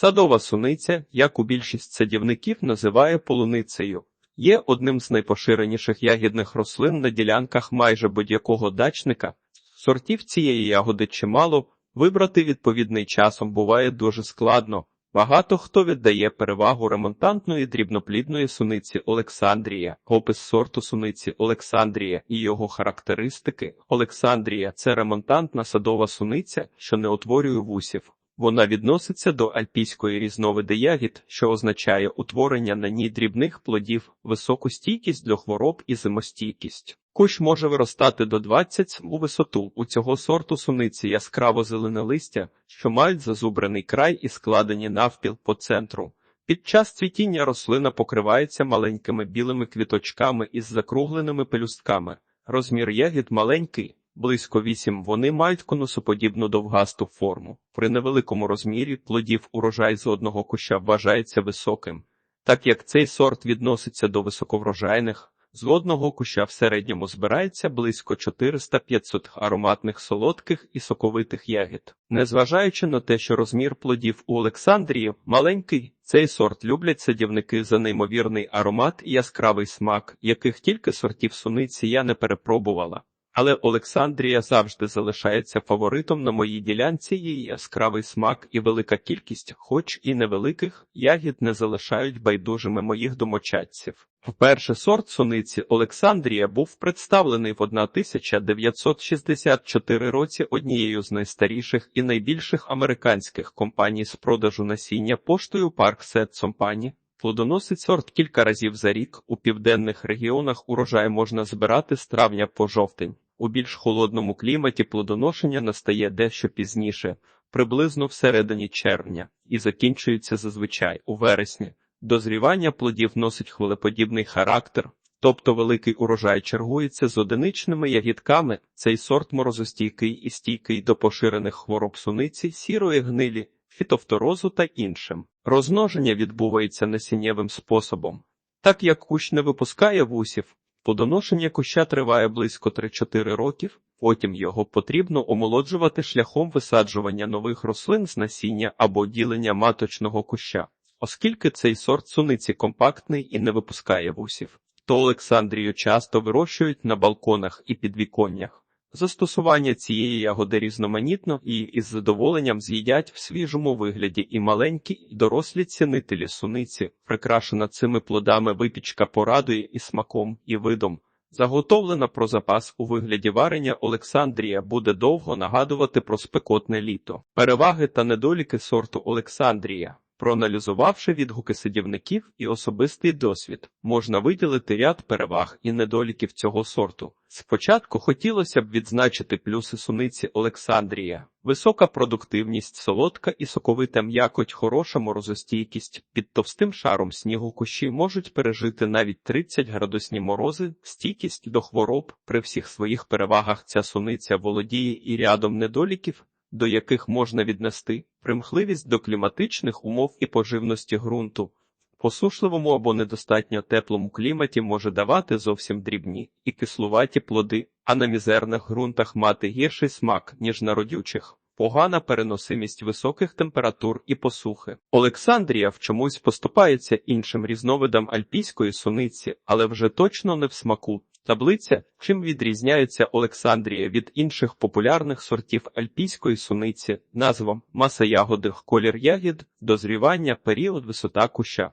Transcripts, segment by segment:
Садова суниця, яку більшість садівників називає полуницею, є одним з найпоширеніших ягідних рослин на ділянках майже будь-якого дачника. Сортів цієї ягоди чимало, вибрати відповідний часом буває дуже складно. Багато хто віддає перевагу ремонтантної дрібноплідної суниці Олександрія, опис сорту суниці Олександрія і його характеристики. Олександрія це ремонтантна садова суниця, що не утворює вусів. Вона відноситься до альпійської різновиди ягід, що означає утворення на ній дрібних плодів, високу стійкість до хвороб і зимостійкість. Кущ може виростати до 20 см у висоту. У цього сорту суниці яскраво зелене листя, що мають зазубрений край і складені навпіл по центру. Під час цвітіння рослина покривається маленькими білими квіточками із закругленими пелюстками. Розмір ягід маленький, близько 8 вони мають конусоподібну довгасту форму. При невеликому розмірі плодів урожай з одного куща вважається високим. Так як цей сорт відноситься до високоврожайних, з одного куща в середньому збирається близько 400-500 ароматних солодких і соковитих ягід. Незважаючи на те, що розмір плодів у Олександрії маленький, цей сорт люблять садівники за неймовірний аромат і яскравий смак, яких тільки сортів суниці я не перепробувала. Але Олександрія завжди залишається фаворитом на моїй ділянці. Її яскравий смак і велика кількість, хоч і невеликих, ягід не залишають байдужими моїх домочадців. Вперше сорт суниці Олександрія був представлений в 1964 році однією з найстаріших і найбільших американських компаній з продажу насіння поштою Park Set Company. Плодоносить сорт кілька разів за рік. У південних регіонах урожай можна збирати з травня по жовтень. У більш холодному кліматі плодоношення настає дещо пізніше, приблизно всередині червня, і закінчується зазвичай у вересні. Дозрівання плодів носить хвилеподібний характер, тобто великий урожай чергується з одиничними ягідками. Цей сорт морозостійкий і стійкий до поширених хвороб суниці, сірої гнилі, фітофторозу та іншим. Розмноження відбувається насіннєвим способом. Так як кущ не випускає вусів, плодоношення куща триває близько 3-4 років, потім його потрібно омолоджувати шляхом висаджування нових рослин з насіння або ділення маточного куща. Оскільки цей сорт суниці компактний і не випускає вусів, то Олександрію часто вирощують на балконах і підвіконнях. Застосування цієї ягоди різноманітно і із задоволенням з'їдять в свіжому вигляді і маленькі, і дорослі цінителі суниці, прикрашена цими плодами випічка порадує і смаком, і видом. Заготовлена про запас у вигляді варення Олександрія буде довго нагадувати про спекотне літо. Переваги та недоліки сорту Олександрія. Проаналізувавши відгуки садівників і особистий досвід, можна виділити ряд переваг і недоліків цього сорту. Спочатку хотілося б відзначити плюси суниці Олександрія, висока продуктивність, солодка і соковита м'якоть, хороша морозостійкість. Під товстим шаром снігу кущі можуть пережити навіть 30 градусні морози, стійкість до хвороб. При всіх своїх перевагах ця суниця володіє і рядом недоліків до яких можна віднести примхливість до кліматичних умов і поживності ґрунту. Посушливому або недостатньо теплому кліматі може давати зовсім дрібні і кислуваті плоди, а на мізерних ґрунтах мати гірший смак, ніж на родючих. Погана переносимість високих температур і посухи. Олександрія в чомусь поступається іншим різновидам альпійської суниці, але вже точно не в смаку. Таблиця, чим відрізняється Олександрія від інших популярних сортів альпійської суниці, назва, маса ягоди, колір ягід, дозрівання, період, висота куща.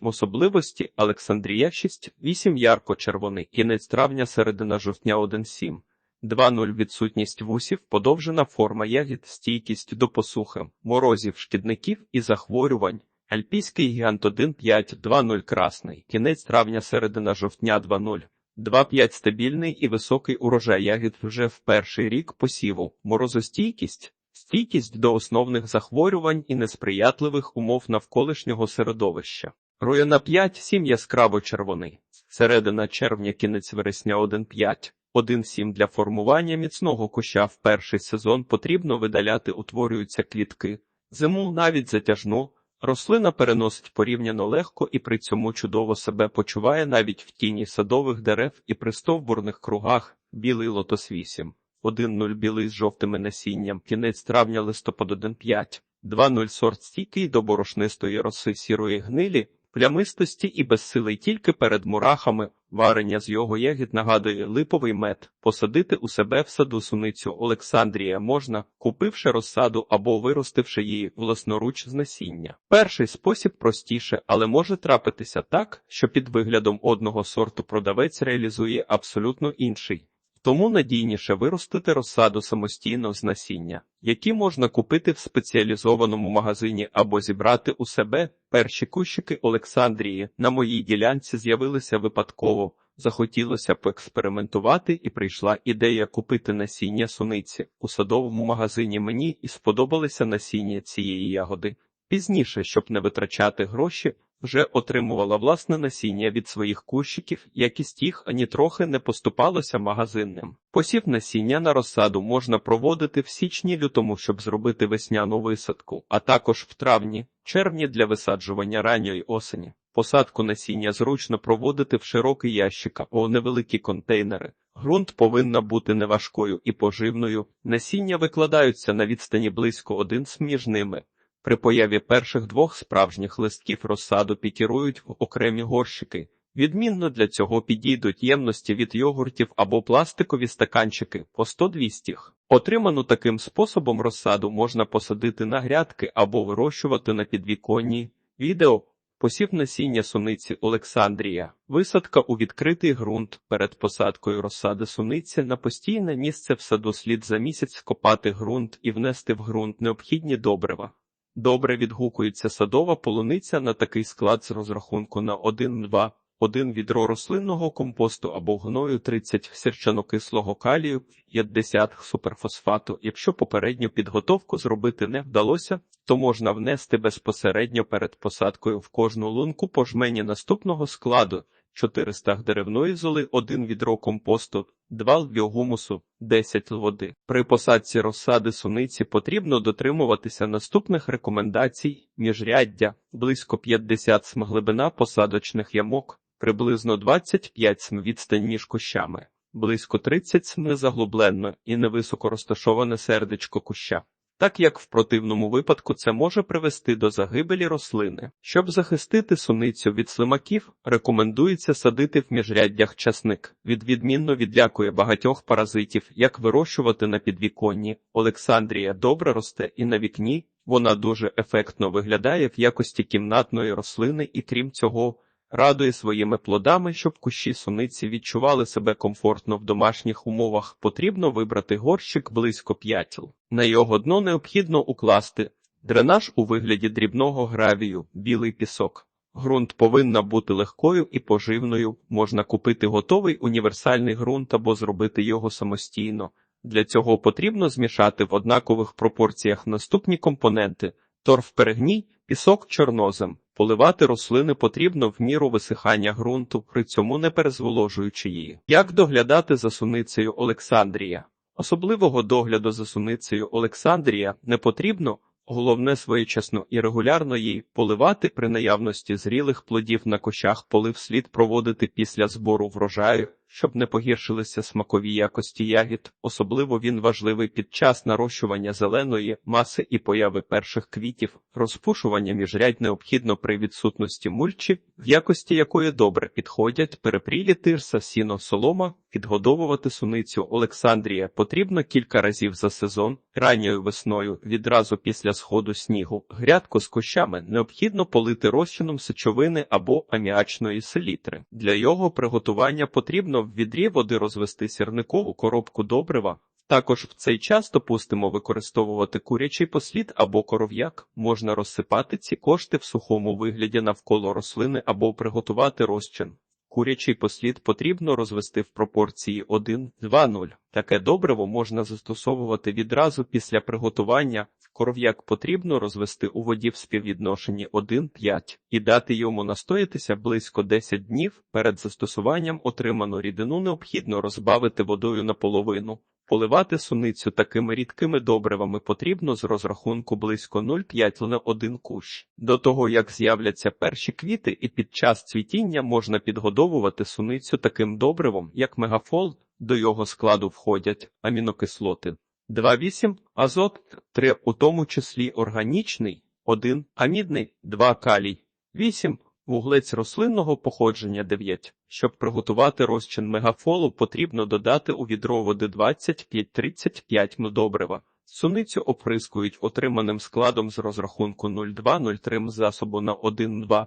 Особливості. Олександрія 6, 8 ярко-червоний, кінець травня, середина жовтня. 1,7. 2.0 відсутність вусів, подовжена форма ягід, стійкість до посухи, морозів, шкідників і захворювань. Альпійський гігант 1.5, 2.0 красний, кінець травня, середина жовтня. 2.0. 2,5 стабільний і високий урожай. Ягід вже в перший рік посіву, морозостійкість, стійкість до основних захворювань і несприятливих умов навколишнього середовища. Рояна 5-7 яскраво червоний, середина червня, кінець вересня 1,5. 1,7 для формування міцного куща. В перший сезон потрібно видаляти, утворюються клітки, зиму навіть затяжну, Рослина переносить порівняно легко і при цьому чудово себе почуває навіть в тіні садових дерев і при стовбурних кругах білий лотос 8. 1-0 білий з жовтими насінням, кінець травня листопад 1-5. 2.0 сорт стійкий до борошнистої роси сірої гнилі, плямистості і безсилий тільки перед мурахами. Варення з його ягід нагадує липовий мед. Посадити у себе в саду суницю Олександрія можна, купивши розсаду або виростивши її власноруч з насіння. Перший спосіб простіше, але може трапитися так, що під виглядом одного сорту продавець реалізує абсолютно інший. Тому надійніше виростити розсаду самостійно з насіння, які можна купити в спеціалізованому магазині або зібрати у себе. Перші кущики Олександрії на моїй ділянці з'явилися випадково. Захотілося поекспериментувати, і прийшла ідея купити насіння суниці у садовому магазині. Мені і сподобалися насіння цієї ягоди. Пізніше, щоб не витрачати гроші, вже отримувала власне насіння від своїх кущиків, якість їх ані трохи не поступалося магазинним. Посів насіння на розсаду можна проводити в січні-лютому, щоб зробити весняну висадку, а також в травні, червні для висаджування ранньої осені. Посадку насіння зручно проводити в широкий ящик або невеликі контейнери. Ґрунт повинна бути неважкою і поживною. Насіння викладаються на відстані близько один між ними. При появі перших двох справжніх листків розсаду пікірують в окремі горщики. Відмінно для цього підійдуть ємності від йогуртів або пластикові стаканчики по 100-200. Отриману таким способом розсаду можна посадити на грядки або вирощувати на підвіконні. Відео Посів насіння суниці Олександрія, висадка у відкритий ґрунт перед посадкою розсади суниці на постійне місце в саду слід за місяць скопати ґрунт і внести в ґрунт необхідні добрива. Добре відгукується садова полуниця на такий склад з розрахунку на 1-2, 1 відро рослинного компосту або гною 30 сірчанокислого калію, 50 суперфосфату. Якщо попередню підготовку зробити не вдалося, то можна внести безпосередньо перед посадкою в кожну лунку по жмені наступного складу 400 деревної золи, 1 відро компосту, 2 біогумусу, 10 води. При посадці розсади суниці потрібно дотримуватися наступних рекомендацій: міжряддя, близько 50 см глибина посадочних ямок, приблизно 25 см відстань між кущами, близько 30 см заглубленно і невисоко розташоване сердечко куща. Так як в противному випадку це може привести до загибелі рослини. Щоб захистити суницю від слимаків, рекомендується садити в міжряддях часник. Від відмінно відлякує багатьох паразитів, як вирощувати на підвіконні. Олександрія добре росте і на вікні. Вона дуже ефектно виглядає в якості кімнатної рослини і крім цього. Радує своїми плодами, щоб кущі суниці відчували себе комфортно в домашніх умовах. Потрібно вибрати горщик близько п'ятіл. На його дно необхідно укласти дренаж у вигляді дрібного гравію, білий пісок. Ґрунт повинна бути легкою і поживною. Можна купити готовий універсальний ґрунт або зробити його самостійно. Для цього потрібно змішати в однакових пропорціях наступні компоненти: торф перегній, пісок чорнозем. Поливати рослини потрібно в міру висихання ґрунту, при цьому не перезволожуючи її. Як доглядати за суницею Олександрія? Особливого догляду за суницею Олександрія не потрібно, головне своєчасно і регулярно їй поливати при наявності зрілих плодів на кощах полив слід проводити після збору врожаю, щоб не погіршилися смакові якості ягід. Особливо він важливий під час нарощування зеленої маси і появи перших квітів. Розпушування міжрядь необхідно при відсутності мульчі, в якості якої добре підходять перепрілі тирса, сіно, солома. Підгодовувати суницю Олександрія потрібно кілька разів за сезон, ранньою весною, відразу після сходу снігу. Грядку з кущами необхідно полити розчином сечовини або аміачної селітри. Для його приготування потрібно в відрі води розвести сірникову коробку добрива. Також в цей час допустимо використовувати курячий послід або коров'як. Можна розсипати ці кошти в сухому вигляді навколо рослини або приготувати розчин. Курячий послід потрібно розвести в пропорції 1-2-0. Таке добриво можна застосовувати відразу після приготування. Коров'як потрібно розвести у воді в співвідношенні 1-5 і дати йому настоятися близько 10 днів. Перед застосуванням отриману рідину необхідно розбавити водою наполовину. Поливати суницю такими рідкими добривами потрібно з розрахунку близько 0,5 на один кущ. До того, як з'являться перші квіти і під час цвітіння можна підгодовувати суницю таким добривом, як мегафол, до його складу входять амінокислоти, 2,8 азот, 3 у тому числі органічний, 1 амідний, 2 калій, 8 вуглець рослинного походження 9. Щоб приготувати розчин мегафолу, потрібно додати у відро води 25-35 м добрива. Суницю оприскують отриманим складом з розрахунку 0,2-0,3 м засобу на 1,2.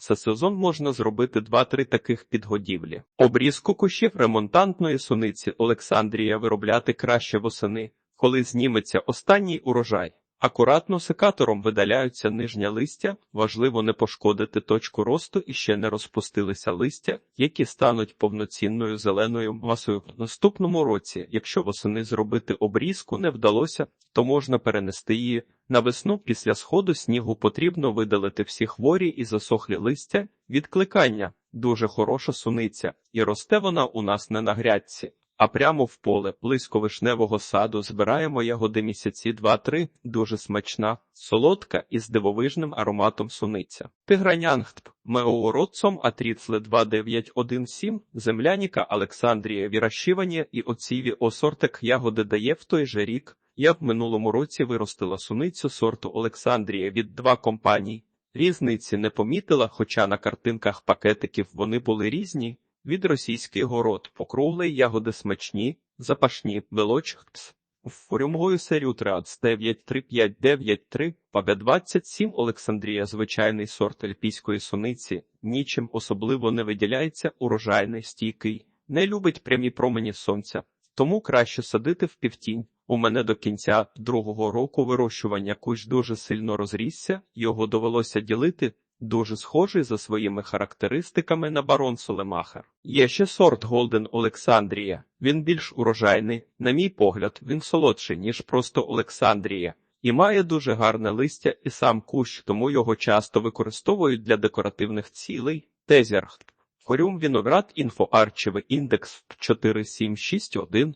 За сезон можна зробити 2-3 таких підгодівлі. Обрізку кущів ремонтантної суниці Олександрія виробляти краще восени, коли зніметься останній урожай. Акуратно секатором видаляються нижня листя, важливо не пошкодити точку росту і ще не розпустилися листя, які стануть повноцінною зеленою масою. В наступному році, якщо восени зробити обрізку не вдалося, то можна перенести її. На весну після сходу снігу потрібно видалити всі хворі і засохлі листя. Відкликання дуже хороша суниця, і росте вона у нас не на грядці, а прямо в поле, близько вишневого саду, збираємо ягоди місяці 2-3, дуже смачна, солодка і з дивовижним ароматом суниця. Тигранянгтп, меоуродцом атріцле 2917, земляніка Олександрія Вірашівання і оціві осортик ягоди дає в той же рік. Я в минулому році виростила суницю сорту Олександрія від два компаній. Різниці не помітила, хоча на картинках пакетиків вони були різні. Від російський город округлий ягоди смачні, запашні, велочкс. Форюмгою серію Триац 93593, пабе 27 Олександрія звичайний сорт альпійської суниці, нічим особливо не виділяється, урожайний, стійкий, не любить прямі промені сонця, тому краще садити в півтінь. У мене до кінця другого року вирощування кущ дуже сильно розрісся, його довелося ділити, дуже схожий за своїми характеристиками на барон Солемахер. Є ще сорт Голден Олександрія. Він більш урожайний, на мій погляд, він солодший, ніж просто Олександрія, і має дуже гарне листя і сам кущ, тому його часто використовують для декоративних цілей. Тезерх. Хорюм Віноград інфоарчевий індекс 4761.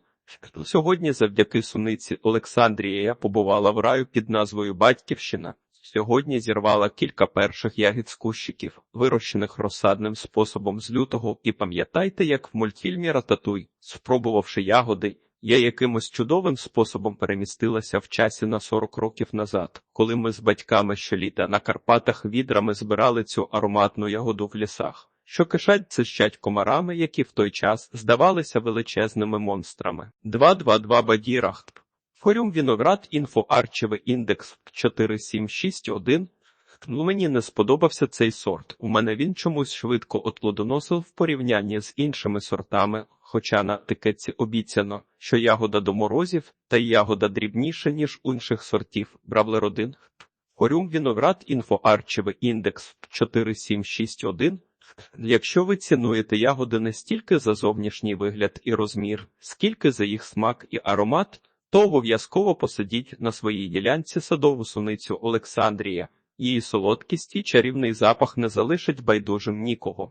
Сьогодні завдяки суниці Олександрія я побувала в раю під назвою Батьківщина. Сьогодні зірвала кілька перших ягід з кущиків, вирощених розсадним способом з лютого, і пам'ятайте, як в мультфільмі Рататуй, спробувавши ягоди, я якимось чудовим способом перемістилася в часі на 40 років назад, коли ми з батьками щоліта на Карпатах відрами збирали цю ароматну ягоду в лісах що кишать цищать комарами, які в той час здавалися величезними монстрами. 222 Бадірахт. Форум Віноград інфоарчевий індекс 4761. Ну, мені не сподобався цей сорт. У мене він чомусь швидко отлодоносив в порівнянні з іншими сортами, хоча на етикетці обіцяно, що ягода до морозів та ягода дрібніша, ніж у інших сортів. Бравлер 1. Форум Віноград інфоарчевий індекс 4761. Якщо ви цінуєте ягоди не стільки за зовнішній вигляд і розмір, скільки за їх смак і аромат, то обов'язково посадіть на своїй ділянці садову суницю Олександрія. Її солодкість і чарівний запах не залишать байдужим нікого.